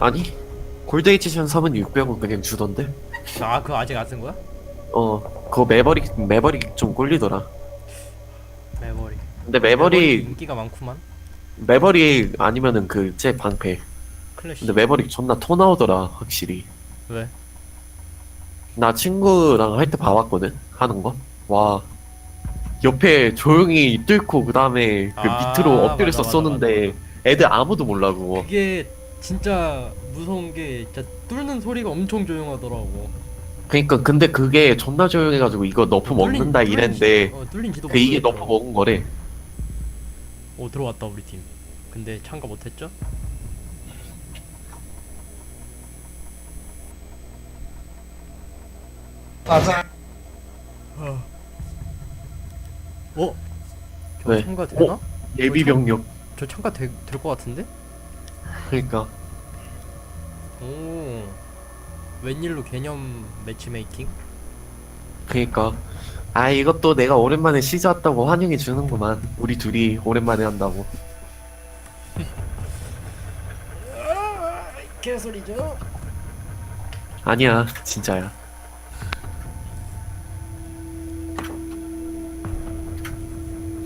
아니 골드 에디션 3은 600원 그냥 주던데? 아 그거 아직 안 쓴 거야? 어 그거 매버릭 매버릭 좀 꼴리더라. 메모리 근데 매버릭 인기가 많구만. 매버릭 아니면은 그 제 방패. 클래식 근데 매버릭 존나 토 나오더라 확실히. 왜? 나 친구랑 할 때 봐봤거든 하는 거와. 옆에 조용히 뚫고 그 다음에 그 아, 밑으로 엎드려서 맞아, 맞아, 쏘는데 애들 아무도 몰라 그거. 그게 진짜 무서운 게 진짜 뚫는 소리가 엄청 조용하더라고 그니까 근데 그게 존나 조용해가지고 이거 너프 먹는다 뚫린- 이랬는데 뚫린- 어, 뚫린지도 그 이게. 너프 먹은 거래 오 들어왔다 우리 팀 근데 참가 못했죠? 맞아. 어? 저 왜? 참가 되나? 어? 예비 병력 저 참가 될것 같은데? 그러니까. 오. 웬일로 개념 매치메이킹? 그러니까. 아 이것도 내가 오랜만에 시즈 왔다고 환영해 주는구만. 우리 둘이 오랜만에 한다고. 개소리죠? 아니야 진짜야.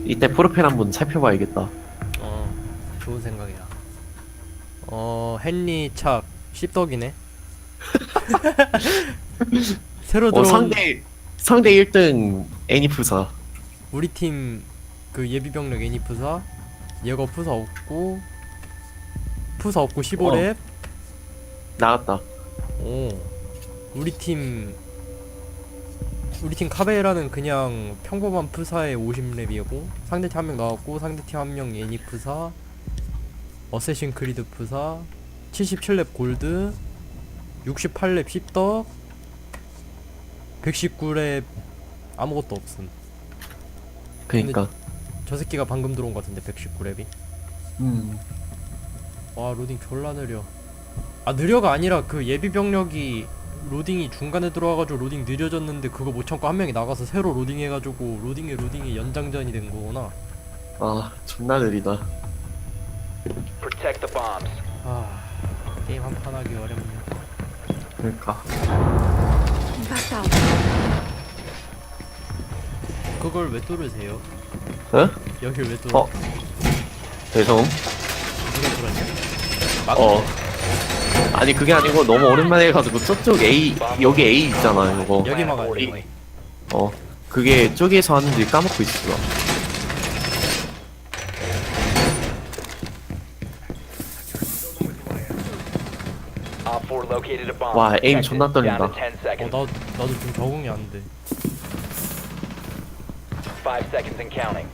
이때 프로필 한번 살펴봐야겠다. 어 좋은 생각이야 어 헨리 착 씹덕이네. 새로 어 들어온 상대 상대 1등 애니프사. 우리 팀 그 예비병력 애니 푸사. 얘가 푸사 없고 푸사 없고 15렙. 나갔다. 오 우리 팀 우리 팀 카베라는 그냥 평범한 푸사의 50렙이고 상대 팀 한 명 나왔고 상대 팀 한명 애니 푸사 어쌔신 크리드 푸사 77렙 골드 68렙 씹덕 119렙 아무것도 없음. 그니까. 저 새끼가 방금 들어온 것 같은데 119렙이. 음. 와 로딩 졸라 느려. 아 느려가 아니라 그 예비 병력이 로딩이 중간에 들어와가지고 로딩 느려졌는데 그거 못 참고 한 명이 나가서 새로 로딩해가지고 로딩에 로딩이 연장전이 된 거구나. 아 존나 느리다 Protect the bombs. 아 게임 한 판 하기 어렵네 그러니까. 그걸 왜 뚫으세요? 어? 여길 왜 뚫어? 어. 죄송 누가 뚫었냐? 막 어 아니 그게 아니고 너무 오랜만에 해가지고 저쪽 A 여기 A 있잖아 이거 여기 막아야 돼 여기. 어 그게 저기에서 하는지 까먹고 있어 Op 4 located a bomb. 와, 에임 존나 떨린다. to 10어 seconds. 나, 나도 좀 적응이 안돼 5 seconds and counting.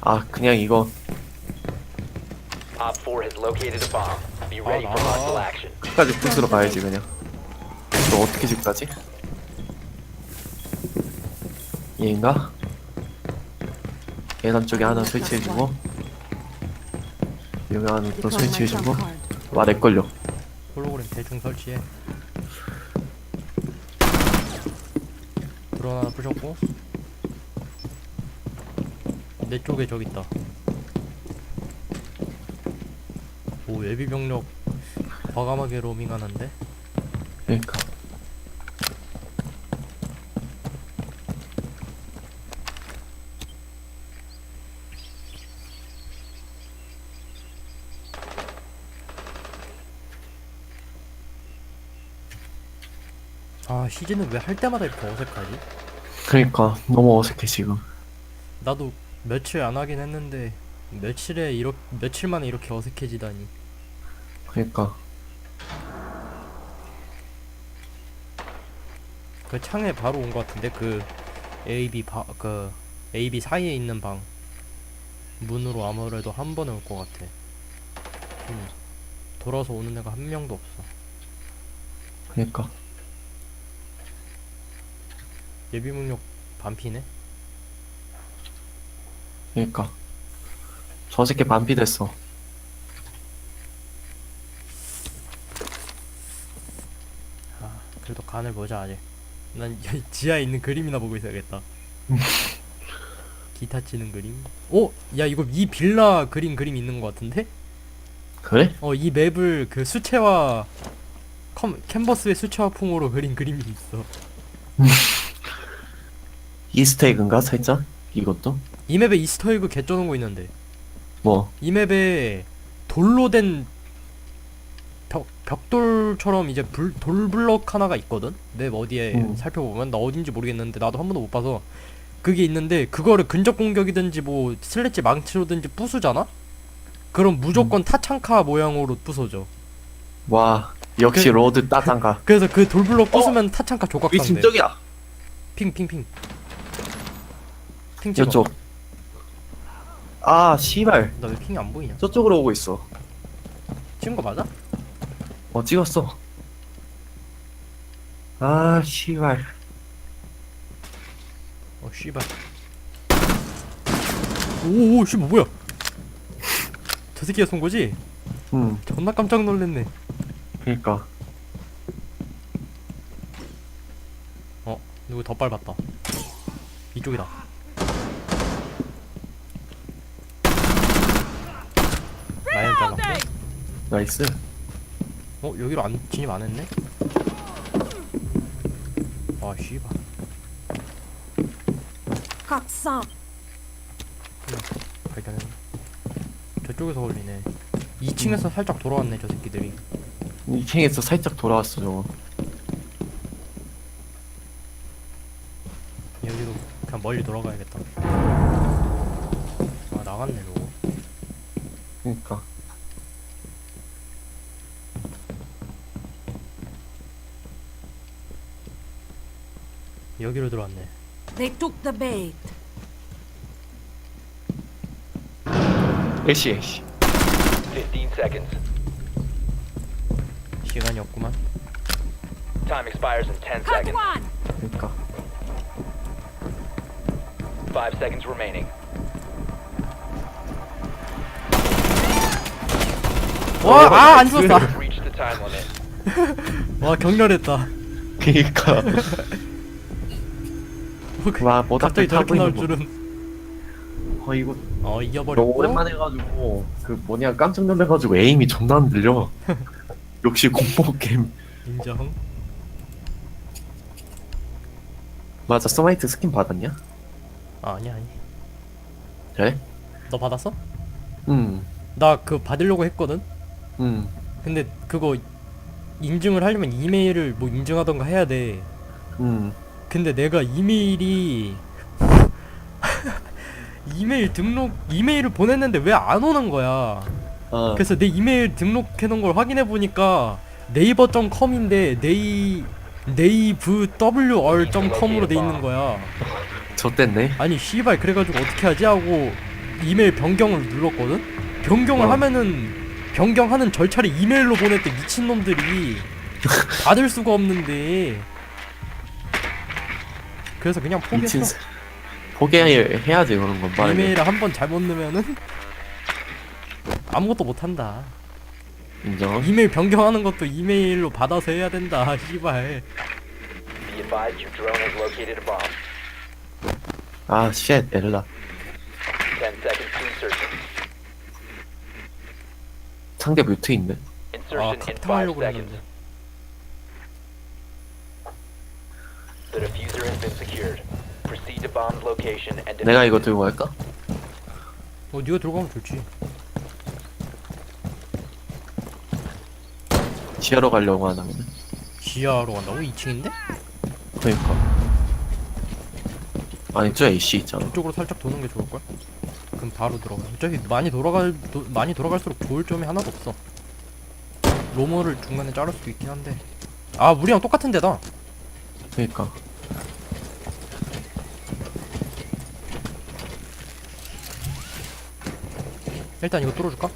아 그냥 이거 Op 4 has located a bomb. Be ready for 나와. hostile action. 끝까지 부스러 가야지 그냥 이거 어떻게 집까지? 얘인가? 계단 쪽에 하나 설치해주고 여기 하나 또 설치해주고. 와 내 걸려 홀로그램 대충 설치해. 드론 하나 부셨고. 내 쪽에 저기 있다. 오 예비 병력 과감하게 로밍하는데? 그러니까 아 시즌은 왜 할 때마다 이렇게 어색하지? 그러니까 너무 어색해 지금 나도 며칠 안 하긴 했는데 며칠에 이렇게 며칠 만에 이렇게 어색해지다니 그러니까 그 창에 바로 온 것 같은데 그 A B 바, 그 A B 사이에 있는 방 문으로 아무래도 한 번에 올 것 같아. 음, 돌아서 오는 애가 한 명도 없어. 그러니까 예비 능력 반피네. 그러니까 저 새끼 반피 됐어 아 그래도 간을 보자 아직. 난 지하에 있는 그림이나 보고 있어야겠다. 기타 치는 그림. 오, 야 이거 이 빌라 그림 그림 있는 것 같은데? 그래? 어 이 맵을 그 수채화 컴, 캔버스의 수채화풍으로 그린 그림이 있어 이스테이크인가 살짝? 이것도? 이 맵에 이스터에그 개쩌는 거 있는데 뭐 이 맵에 돌로 된 벽, 벽돌처럼 이제 불, 돌블럭 하나가 있거든? 맵 어디에 음. 살펴보면 나 어딘지 모르겠는데 나도 한 번도 못 봐서 그게 있는데 그거를 근접 공격이든지 뭐 슬래지 망치로든지 부수잖아? 그럼 무조건 타창카 모양으로 부서져 와 역시 그- 로드 따상가 그래서 그 돌블럭 부수면 타창카 이 조각상돼 진적이야 핑핑핑 핑 찍어. 이쪽. 아 씨발. 나왜 핑이 안 보이냐? 저쪽으로 오고 있어. 찍은 거 맞아? 어 찍었어. 아 씨발. 어 씨발. 오오 씨발 뭐야? 저 새끼가 쏜 거지? 음 존나 깜짝 놀랐네. 그니까. 누구 더 밟았다. 이쪽이다 라이언 잘랐고 나이스. 어 여기로 안 진입 안 했네? 아 씨발. 각성. 발견했네. 저쪽에서 걸리네. 2층에서 살짝 돌아왔네 저 새끼들이. 2층에서 살짝 돌아왔어 저거. 여기로 그냥 멀리 돌아가야겠다. 아 나갔네 저거. 그니까 여기로 들어왔네 They took the bait. 애쉬 애쉬 15 seconds. 시간이 없구만 Time expires in 10 Cut seconds. one. 그니까 5 seconds remaining. 와! 아! 안 죽었어! You've reached the time limit. 와 격렬했다 그니까 와 모닥불 갑자기 저렇게 나올. 줄은 어 이거 어 너무 이겨버렸고 오랜만에 해가지고 그 뭐냐 깜짝 놀래가지고 에임이 존나 안 들려 역시 공포 게임 인정 맞아 서마이트 스킨 받았냐? 아 아니야 아니 그래? 너 받았어? 음, 나 그 받으려고 했거든? 음, 근데 그거 인증을 하려면 이메일을 뭐 인증하던가 해야 돼 음. 근데 내가 이메일이 이메일 등록 이메일을 보냈는데 왜 안 오는 거야? 아, 그래서 내 이메일 등록해 놓은 걸 확인해 보니까 네이버.com인데 네이 네이브 wr.com으로 돼 있는 거야. 졌댔네. 아니 씨발 그래가지고 어떻게 하지? 하고 이메일 변경을 눌렀거든? 변경을 어. 하면은 변경하는 절차를 이메일로 보냈대 미친 놈들이. 받을 수가 없는데 그래서 그냥 포기했어 미친. 포기해야지 그런 건 말해. 이메일을 한 번 잘못 넣으면은 아무것도 못 한다. 인정. 이메일 변경하는 것도 이메일로 받아서 해야 된다. 씨발. Be advised your drone has located a bomb. 아, 쉣, 에르다. 10 seconds to insertion. 상대 뮤트 있네. 아, Insertion in 5 카탕하려고 seconds. 했는데. The diffuser has been secured. Location and 내가 이거. 들고 갈까? 어, 네가 들어가면 좋지. 지하로 가려고 하나 보네. 지하로 간다고? 2층인데? 그러니까. 아니, 저 AC 있잖아. 이쪽으로 살짝 도는 게 좋을 걸. 그럼 바로 들어가. 어차피 많이 돌아갈 도, 많이 돌아갈수록 좋을 점이 하나도 없어. 로머를 중간에 자를 수도 있긴 한데. 아, 우리랑 똑같은 데다. 그러니까. 일단 이거 뚫어줄까?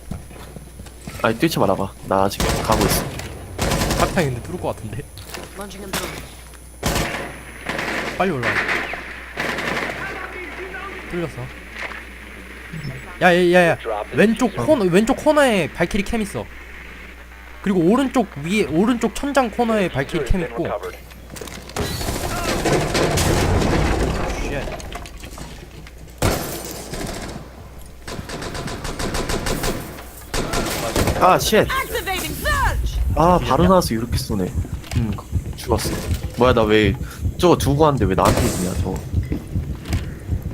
아니, 뛰지 말아봐. 나 아직 가고 있어. 사탕 있는데 뚫을 것 같은데. Launching a drone. 빨리 올라와. 뚫렸어. 야야야야. 왼쪽 diffuser. 코너 왼쪽 코너에 발키리 캠 있어. 그리고 오른쪽 위에 오른쪽 천장 코너에 발키리 캠 있고. 아 쉣. 아 바로 나와서 이렇게 쏘네. 음 죽었어. 뭐야 나 왜 저거 두고 왔는데 왜 나한테 있냐 저거.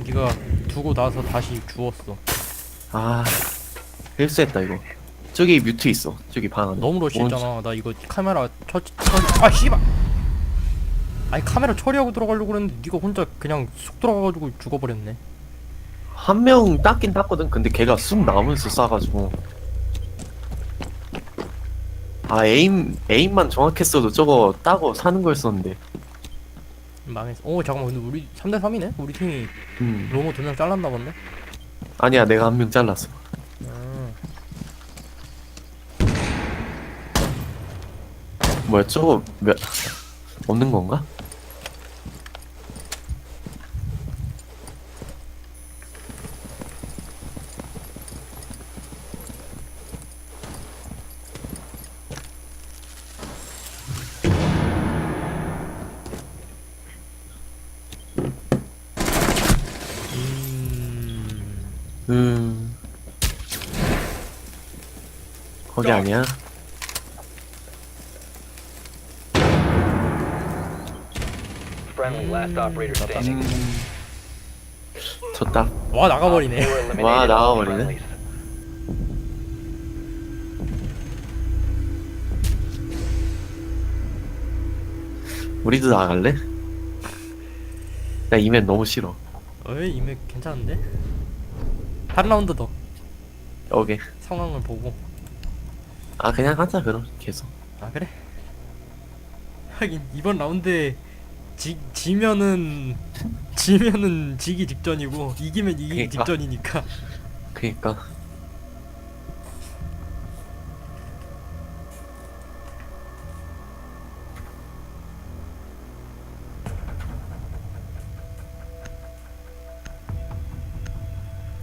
네가 두고 나서 다시 주웠어. 아 헬스했다 이거. 저기 뮤트 있어. 저기 방 안에. 너무 러시했잖아. 나 이거 카메라 처, 처, 아 씨발. 아니 카메라 처리하고 들어가려고 그랬는데 네가 혼자 그냥 쑥 들어가가지고 죽어버렸네. 한 명 땄긴 땄거든. 근데 걔가 쑥 나오면서 쏴가지고. 아 에임 에임만 정확했어도 저거 따고 사는 거였었는데. 망했어. 오 잠깐만 근데 우리 3대 3이네? 우리 팀이 음 로모 두 명 잘랐나 본데? 아니야 내가 한 명 잘랐어. 음. 뭐야 저거 몇 없는 건가? 거기 아니야? Friendly last operator standing. 음 졌다. 와 나가버리네. Eliminated 와, all 나와버리네. friendlies. 우리도 나갈래? 나 이면 너무 싫어. 어이 이맥 괜찮은데? 한 라운드 더 오케이. 상황을 보고. 아 그냥 하자 그럼 계속. 아 그래? 하긴 이번 라운드에 지, 지면은 지면은 지기 직전이고 이기면 이기기 그니까. 직전이니까 그니까.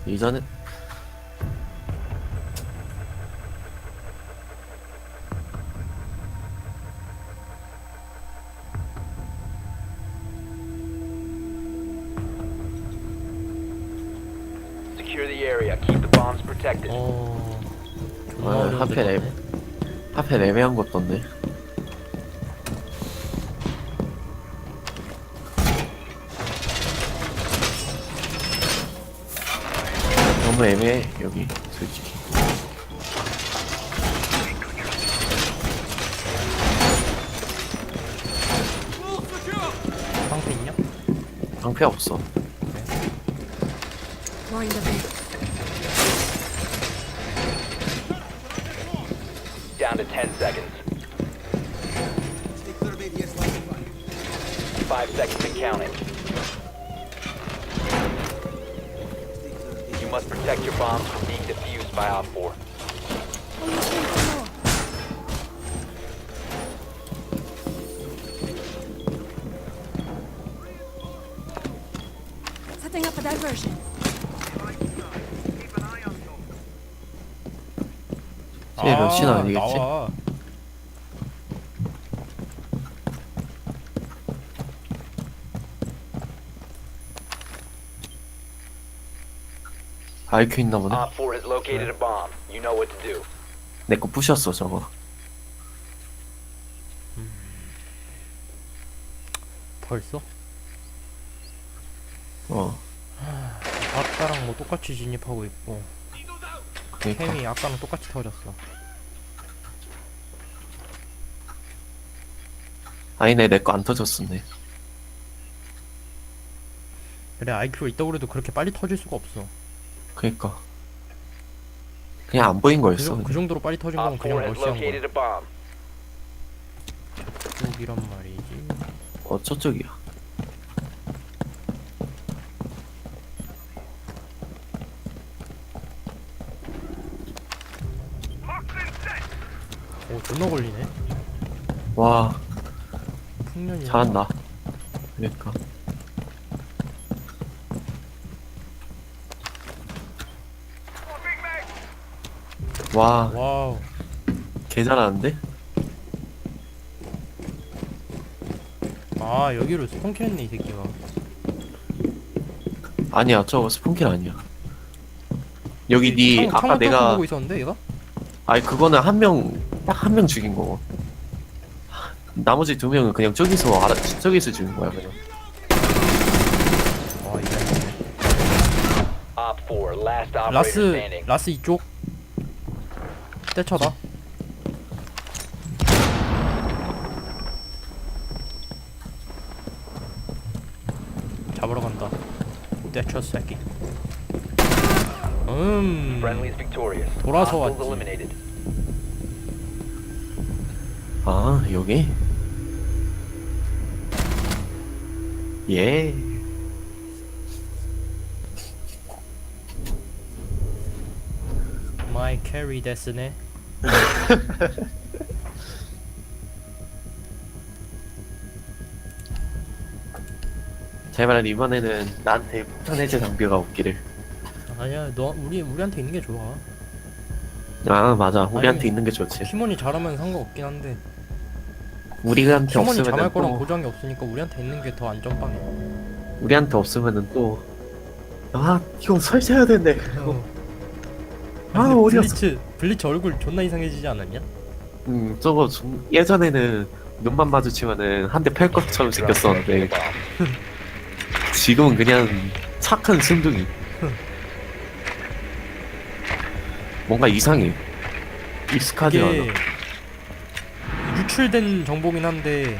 이전에 아, 앱. 떴네. 하필 애매한 것도 없네. 너무 애매해 여기 솔직히. 방패 있냐? 방패 없어. The bait. 10 seconds. Five seconds and counting. You must protect your bombs from being defused by Op 4. On the same floor. Setting up a diversion. 쟤 러시는 아니겠지? 나와. IQ 있나 보네. Op 4 has located a bomb. You know what to do. 내 거 부셨어 저거. 벌써? 어. 아까랑 뭐 똑같이 진입하고 있고 그니까. 캠이 아까랑 똑같이 터졌어 아니네 내 거 안 터졌었네. 그래 IQ가 있다고 그래도 그렇게 빨리 터질 수가 없어 그니까. 그냥 안 보인 그, 거였어. 정- 그 정도로 빨리 터진 건 Op 4 그냥 has 러시한 located a bomb. 거야 쪽이란 말이지 어 저쪽이야. 오 존나 걸리네 와 풍년이 잘한다. 그러니까. 와, 와우 개 잘하는데? 아 여기로 스폰킬했네 이 새끼가 아니야, 저거 스폰킬 아니야. 여기 니 창- 아까 창문 뚫고 내가 보고 있었는데 얘가? 아니 그거는 한 명 딱 한 명 죽인 거고 나머지 두 명은 그냥 저기서 알아 저기서 죽인 거야 그냥 와 이거 Op 4, last operator 라스 standing. 라스 이쪽 떼쳐다 잡으러 간다 떼쳐 새끼 음 victorious. 돌아서 Hostiles 왔지. eliminated. 아 여기 예. 마이 캐리 데스네 제발 이번에는 나한테 폭탄 해제 장비가 없기를. 아니야 너 우리 우리한테 있는 게 좋아. 아 맞아. 우리한테 아니, 있는 게 좋지. 팀원이 잘하면 상관없긴 한데 우리한테 잘할 거랑 또 보장이 없으니까 우리한테 있는 게 더 안전빵해 우리한테 없으면은 또아 이거 설치해야 되는데 어. 아, 근데 어디 갔어? 블리츠 블리츠 얼굴 존나 이상해지지 않았냐? 음 저거 좀- 예전에는 눈만 마주치면은 한 대 팰 것처럼 생겼었는데 지금은 그냥 착한 순둥이 뭔가 이상해 익숙하지 않아 이게 유출된 정보긴 한데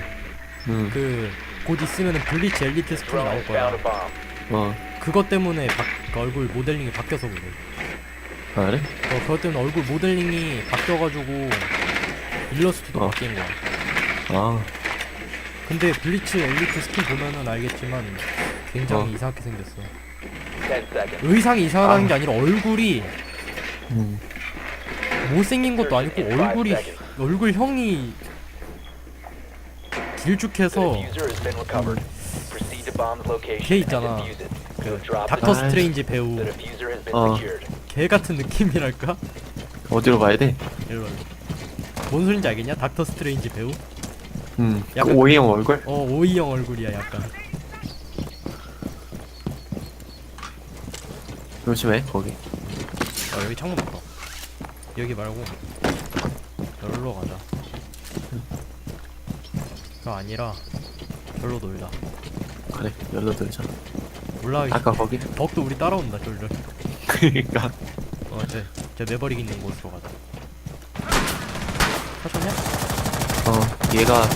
음, 그 곧 있으면은 블리츠 엘리트 스프링 나올 거야. 어 그것 때문에 바, 그 얼굴 모델링이 바뀌어서 그래. 아, 그래? 어, 그것 때문에 얼굴 모델링이 바뀌어가지고 일러스트도 어. 바뀐 거야. 아 근데 블리츠 엘리트 스킨 보면은 알겠지만 굉장히 어. 이상하게 생겼어. 10 seconds. 의상이 이상하다는 아. 게 아니라 얼굴이 음. 못생긴 것도 아니고 얼굴이 얼굴형이 길쭉해서 걔 있잖아. 그 닥터 스트레인지 배우 어. 개 같은 느낌이랄까? 어디로 가야 돼? 일로. 뭔 소린지 알겠냐? 닥터 스트레인지 배우? 음, 그 약간- 오이형 얼굴? 어 오이형 얼굴이야 약간. 조심해 거기 어 여기 창문 없다. 여기 말고 여기로 가자. 그거 아니라 별로 놀자. 그래 열로 들자 올라가기. 아까 거기 덕도 우리 따라온다 졸졸. 그니까 어저 저 매버릭 있는 곳으로 가자. 찾았냐? 어 얘가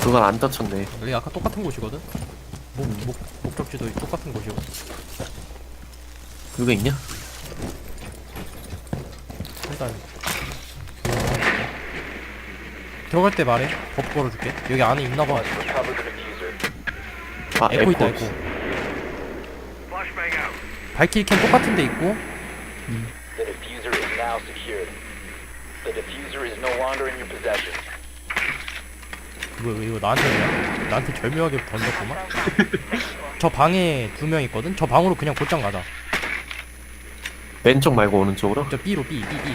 그걸 안 다쳤네 여기 아까 똑같은 곳이거든. 목, 목 목적지도 똑같은 곳이고. 그거 있냐? 일단 들어갈 때 말해. 법 걸어줄게. 여기 안에 있나봐. 아 에코 있다 에코. 발키리 캠 똑같은 데 있고 your possession. 뭐 이거 나한테 그냥 나한테 절묘하게 던졌구만. 저 방에 두 명 있거든. 저 방으로 그냥 곧장 가자. 왼쪽 말고 오른쪽으로? 저 B로 B B B.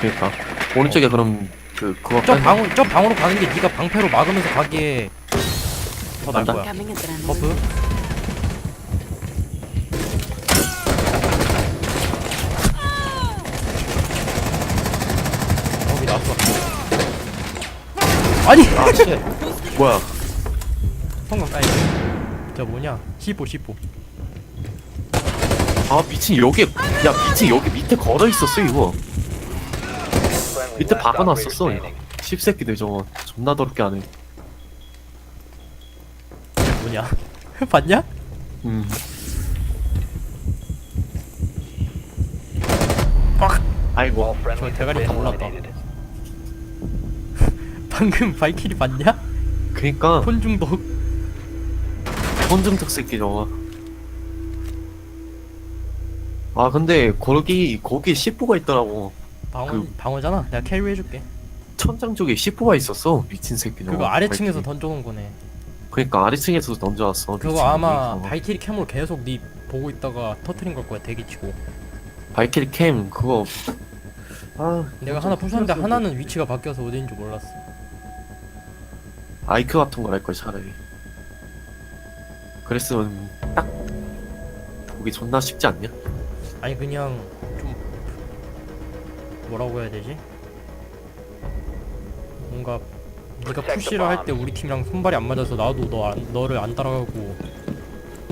그니까 오른쪽에 그럼 그 그거 저 깔- 방으로 저 방으로 가는 게 네가 방패로 막으면서 가기에 더 나을. 거야. Coming. 버프. 거기 나왔어. 아니 아 씨. 뭐야 성공 아니 저 뭐냐 C4 C4 아 미친 여기 야 미친 여기 밑에 걸어 있었어 이거 밑에 last 박아놨었어 operator 이거 standing. 씹새끼들 저거 존나 더럽게 하네 뭐냐? 봤냐? 음. 아이고. friendlies 저 대가리 다 올랐다. 방금 발키리 봤냐? 그니까. 폰 중독 혼중특 새끼 저거. 아 근데 거기 거기 C4가 있더라고 방어 그- 방어잖아. 내가 캐리 해줄게. 천장 쪽에 C4가 있었어 미친 새끼 저거. 그거 아래층에서. 던져놓은 거네. 그니까 아래층에서 던져왔어 그거 미친 아마. 어. 발키리 캠으로 계속 니 보고 있다가 터트린 걸 거야 대기 치고. 발키리 캠 그거. 아 내가 하나 부쉈는데 하나는 위치가 바뀌어서 어디인지 몰랐어. 아이큐 같은 걸 할 걸 차라리. 그랬으면 딱 보기 존나 쉽지 않냐? 아니 그냥 좀 뭐라고 해야 되지? 뭔가 네가 푸시를 할 때 우리 팀이랑 손발이 안 맞아서 나도 너 안, 너를 안 따라가고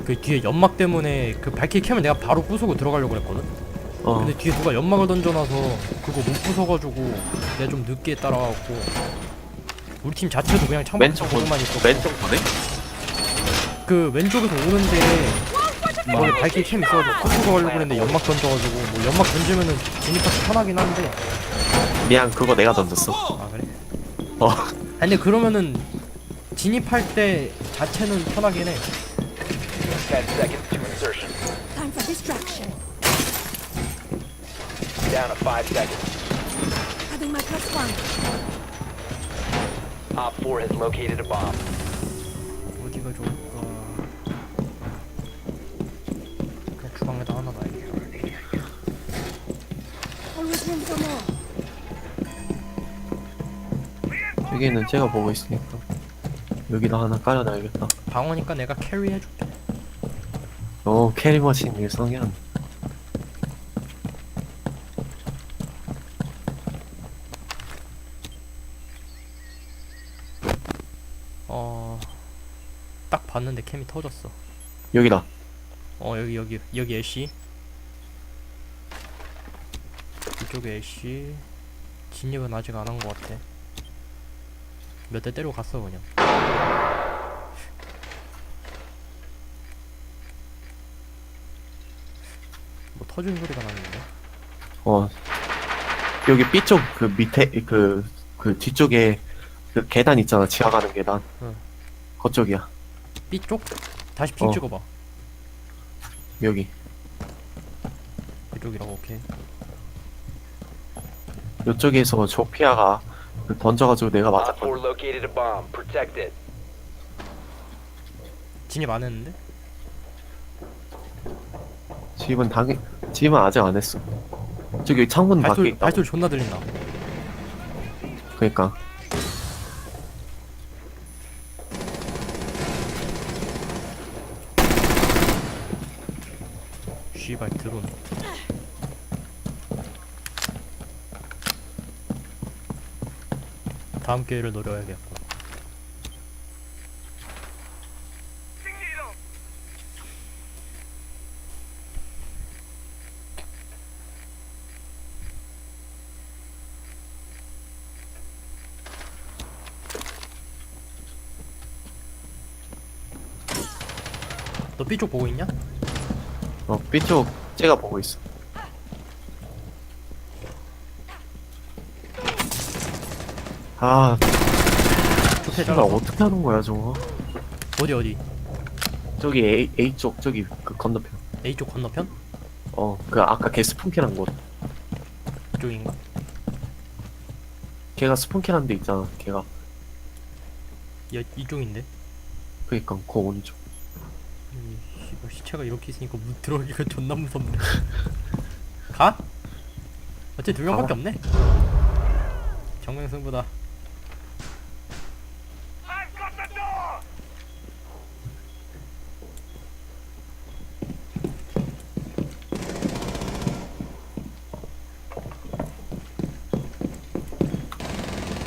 그 뒤에 연막 때문에 그 발키리 캐면 내가 바로 부수고 들어가려고 그랬거든? 어 근데 뒤에 누가 연막을 던져놔서 그거 못 부숴가지고 내가 좀 늦게 따라가고 우리 팀 자체도 그냥 창밖에 왼쪽 보고만 보 있었고 왼쪽 보네? 그 왼쪽에서 오는데 거기 발키리 캠 있어가지고 부수고 가려고 그랬는데 연막 던져가지고 뭐 연막 던지면은 진입하기 편하긴 한데 미안 그거 내가 던졌어 아 그래? 어 아니 근데 그러면은 진입할 때 자체는 편하긴 해 10 seconds to insertion. Time for distraction. Down to 5 seconds. Adding my plus one. Op 4 has located a bomb. 여기는 제가 보고 있으니까 여기다 하나 깔아놔야겠다. 방어니까 내가 캐리 해줄게. 오 캐리머신 일성현 어... 딱 봤는데 캠이 터졌어. 여기다. 어 여기 여기 여기 애쉬. 이쪽에 애쉬. 진입은 아직 안 한 것 같아 몇 대 때리고 갔어 그냥. 뭐 터지는 소리가 나는데? 어 여기 B쪽 그 밑에 그 그 뒤쪽에 그 계단 있잖아 지하 가는 계단. 응. 그쪽이야. B쪽? 다시 핑 어. 찍어봐. 여기. 이쪽이라고 오케이. 이쪽에서 조피아가 그 던져가지고 내가 Op 4 맞았거든 located a bomb. Protect it. 진입 안 했는데? 집은 당연 집은 아직 안 했어 저기 창문 밖에 발소리, 있다 발소리 존나 들린다 그러니까 씨발 드론 다음 기회를 노려야겠고 너 B쪽 보고 있냐? 어 B쪽 제가 보고 있어 아 씨발? 어떻게 하는 거야 저거 어디 어디? 저기 A, A쪽 저기 그 건너편 A쪽 건너편? 어 그 아까 걔 스폰킬한 곳 이쪽인가? 걔가 스폰킬한 데 있잖아 걔가 야 이쪽인데? 그니까 그 오른쪽 이 씨발 시체가 이렇게 있으니까 문 들어가기가 존나 무섭네 가? 어째 두 명밖에. 없네 정명승부다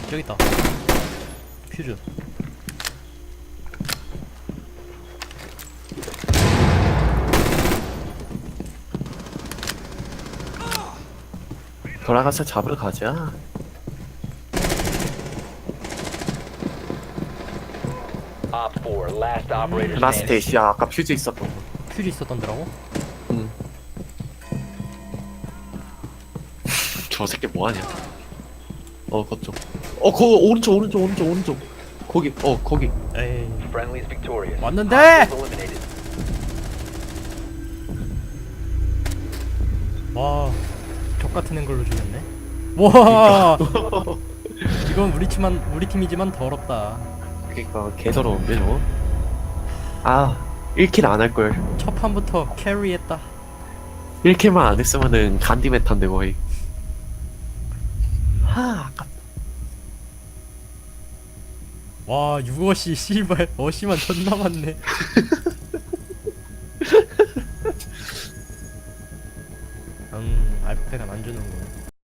저기 있다 퓨즈 돌아가서 잡으러 가자 Op 4, last operator 라스트 standing. 에시야 아까 퓨즈 있었던 거 퓨즈 있었던 데라고? 응. 저 새끼 뭐하냐 어 그쪽 어 그거 오른쪽 오른쪽 오른쪽 오른쪽 거기 어 거기 에이 victorious. 왔는데! Hostiles eliminated. 와, 적 같은 앵글로 죽였네. 와, 이건 우리 팀만 우리 팀이지만 더럽다. 그니까 개더러운데 저거 아 1킬 안 할걸 첫 판부터 캐리했다. 1킬만 안 했으면은 간디 메타인데 거의 하 아까 와, 6어시 씨발 어시만 존나 많네.